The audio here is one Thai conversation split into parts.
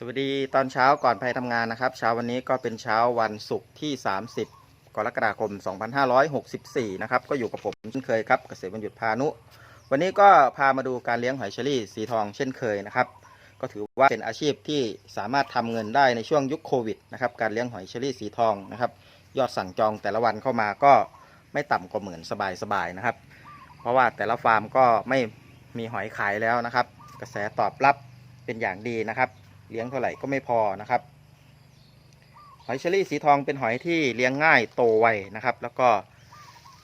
สวัสดีตอนเช้าก่อนไปทำงานนะครับ เช้าวันนี้ก็เป็นเช้าวันศุกร์ที่ 30 กรกฎาคม 2564 นะครับ ก็อยู่กับผมเช่นเคยครับเกษตรบรรยุทธ์พานุ วันนี้ก็พามาดูการเลี้ยงหอยเชอรี่สีทองเช่นเคยนะครับ ก็ถือว่าเป็นอาชีพที่สามารถทำเงินได้ในช่วงยุคโควิดนะครับการเลี้ยงหอยเชอรี่สีทองนะครับ ยอดสั่งจองแต่ละวันเข้ามาก็ไม่ต่ำกว่าหมื่นสบายๆนะครับ เพราะว่าแต่ละฟาร์มก็ไม่มีหอยขายแล้วนะครับ กระแสตอบรับเป็นอย่างดีนะครับ เลี้ยงเท่าไหร่ก็ไม่พอนะครับ หอยเชอรี่สีทองเป็นหอยที่เลี้ยงง่ายโตไวนะครับ แล้วก็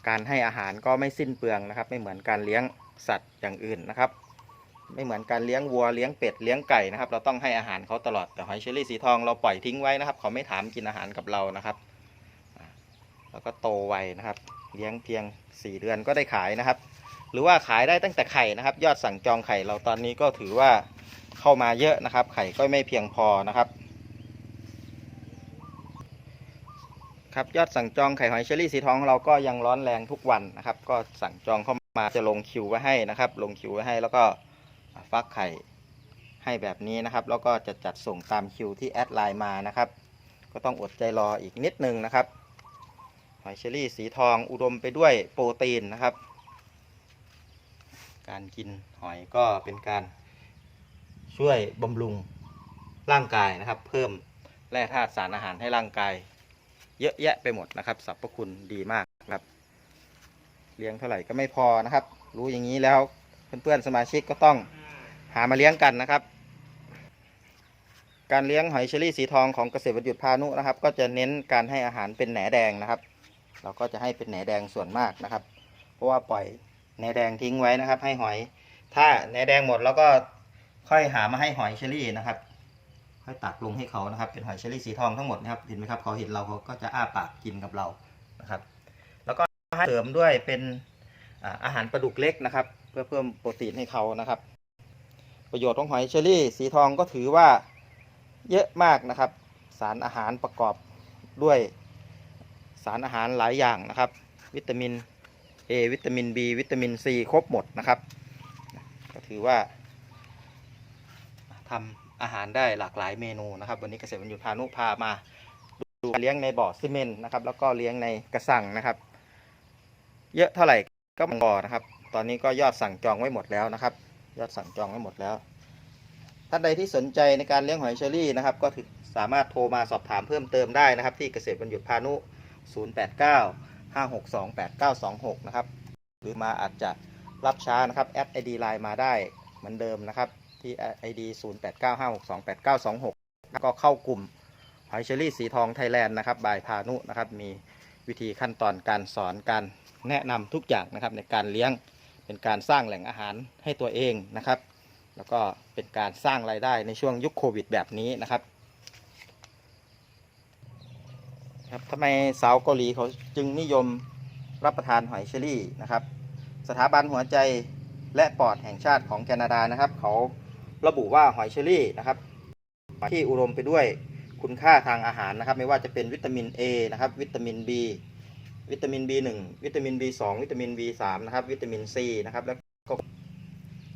การให้อาหารก็ไม่สิ้นเปลืองนะครับ ไม่เหมือนการเลี้ยงสัตว์อย่างอื่นนะครับ ไม่เหมือนการเลี้ยงวัวเลี้ยงเป็ดเลี้ยงไก่นะครับ เราต้องให้อาหารเขาตลอดแต่หอยเชอรี่สีทองเราปล่อยทิ้งไว้นะครับ เขาไม่ถามกินอาหารกับเรานะครับ แล้วก็โตไวนะครับ เลี้ยงเพียง 4 เดือนก็ได้ขายนะครับ หรือว่าขายได้ตั้งแต่ไข่นะครับ ยอดสั่งจองไข่เราตอนนี้ก็ถือว่า เข้ามาเยอะนะครับ ไข่ก็ไม่เพียงพอนะครับ ครับยอดสั่งจองไข่หอยเชอรี่สีทองของเราก็ยังร้อนแรงทุกวันนะครับ ก็สั่งจองเข้ามาจะลงคิวไว้ให้นะครับ ลงคิวไว้ให้แล้วก็ฟักไข่ให้แบบนี้นะครับ แล้วก็จะจัดส่งตามคิวที่แอดไลน์มานะครับ ก็ต้องอดใจรออีกนิดนึงนะครับหอยเชอรี่สีทองอุดมไปด้วยโปรตีนนะครับ การกินหอยก็เป็นการ ช่วยบำรุงร่างกายนะครับ เพิ่มแร่ธาตุสารอาหารให้ร่างกาย เยอะแยะไปหมดนะครับสรรพคุณดีมากครับ เลี้ยงเท่าไหร่ก็ไม่พอนะครับ รู้อย่างนี้แล้วเพื่อนๆสมาชิกก็ต้องหามาเลี้ยงกันนะครับ การเลี้ยงหอยเชอรี่สีทองของเกษตรบรรยุทธ์พานุนะครับ ก็จะเน้นการให้อาหารเป็นแหนแดงนะครับ เราก็จะให้เป็นแหนแดงส่วนมากนะครับ เพราะว่าปล่อยแหนแดงทิ้งไว้นะครับ ให้หอย ถ้าแหนแดงหมดแล้วก็ ค่อยหามาให้หอยเชอรี่นะครับ ค่อยตักลงให้เขานะครับ เป็นหอยเชอรี่สีทองทั้งหมดนะครับเห็นไหมครับเขาเห็นเราเขาก็จะอ้าปากกินกับเรานะครับ แล้วก็ให้เสริมด้วยเป็นอาอาหารปลาดุกเล็กนะครับ เพื่อเพิ่มโปรตีนให้เขานะครับ ประโยชน์ของหอยเชอรี่ สีทองก็ถือว่าเยอะมากนะครับ สารอาหารประกอบด้วยสารอาหารหลายอย่างนะครับ วิตามิน A วิตามิน B วิตามิน C ครบหมดนะครับ ก็ถือว่า ทำอาหารได้หลากหลายเมนูนะครับ วันนี้เกษตรบรรยุพานุพามาดูการเลี้ยงในบ่อซีเมนต์นะครับ แล้วก็เลี้ยงในกระสังนะครับ เยอะเท่าไหร่ก็ไม่อนะครับ ตอนนี้ก็ยอดสั่งจองไว้หมดแล้วนะครับ ยอดสั่งจองไว้หมดแล้วท่านใดที่สนใจในการเลี้ยงหอยเชอรี่นะครับ ก็ถือสามารถโทรมาสอบถามเพิ่มเติมได้นะครับ ที่เกษตรบรรยุพานุ 089 562 8926 นะครับ หรือมาอาจจะรับช้านะครับ แอด ID Line มาได้เหมือนเดิมนะครับ ที่ ID 0895628926ก็เข้ากลุ่มหอยเชอรี่สีทองไทยแลนด์นะครับบายพานุนะครับ มีวิธีขั้นตอนการสอนการแนะนำทุกอย่างนะครับในการเลี้ยงเป็นการสร้างแหล่งอาหารให้ตัวเองนะครับ แล้วก็เป็นการสร้างรายได้ในช่วงยุคโควิดแบบนี้นะครับครับทำไมสาวเกาหลีเขาจึงนิยมรับประทานหอยเชอรี่นะครับ สถาบันหัวใจและปอดแห่งชาติของแคนาดานะครับ เขา ระบุว่าหอยเชอรี่นะครับที่อุดมไปด้วยคุณค่าทางอาหารนะครับ ไม่ว่าจะเป็นวิตามิน A นะครับ วิตามิน B วิตามิน B1 วิตามิน B2 วิตามิน B3 นะครับ วิตามิน C นะครับ แล้วก็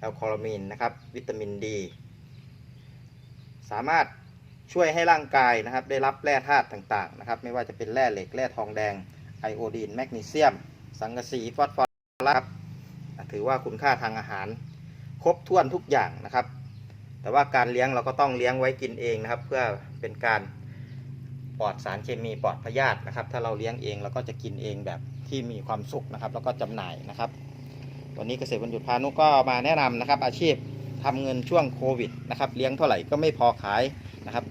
แอลคอลามีนนะครับ วิตามิน D สามารถช่วยให้ร่างกายนะครับ ได้รับแร่ธาตุต่างๆนะครับ ไม่ว่าจะเป็นแร่เหล็ก แร่ทองแดง ไอโอดีน แมกนีเซียม สังกะสี ฟอสฟอรัสถือว่าคุณค่าทางอาหาร ครบถ้วนทุกอย่างนะครับ แต่ว่าการเลี้ยงเราก็ต้องเลี้ยงไว้กินเองนะครับ เพื่อเป็นการปลอดสารเคมีปลอดพยาธินะครับ ถ้าเราเลี้ยงเองเราก็จะกินเองแบบที่มีความสุขนะครับ แล้วก็จำหน่ายนะครับวันนี้เกษตรบรรยุพานุก็มาแนะนำนะครับ อาชีพทำเงินช่วงโควิดนะครับเลี้ยงเท่าไหร่ก็ไม่พอขายนะครับ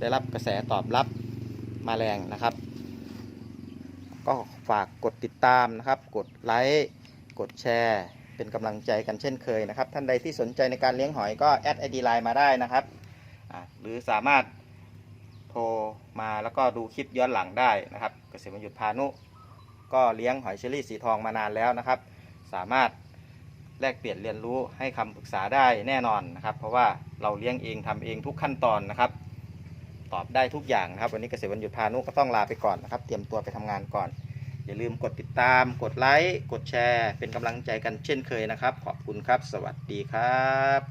ได้รับกระแสตอบรับมาแรงนะครับ ก็ฝากกดติดตามนะครับ กดไลค์กดแชร์ เป็นกำลังใจกันเช่นเคยนะครับ ท่านใดที่สนใจในการเลี้ยงหอยก็แอดไอดีไลน์มาได้นะครับ หรือสามารถโทรมาแล้วก็ดูคลิปย้อนหลังได้นะครับ เกษตรบรรยุทธพานุ ก็เลี้ยงหอยเชอรี่สีทองมานานแล้วนะครับ สามารถแลกเปลี่ยนเรียนรู้ให้คำปรึกษาได้แน่นอนนะครับ เพราะว่าเราเลี้ยงเองทำเองทุกขั้นตอนนะครับ ตอบได้ทุกอย่างนะครับ วันนี้เกษตรวันหยุดพานุก็ต้องลาไปก่อนนะครับ เตรียมตัวไปทำงานก่อน อย่าลืมกดติดตาม กดไลค์ กดแชร์ เป็นกำลังใจกันเช่นเคยนะครับ ขอบคุณครับ สวัสดีครับ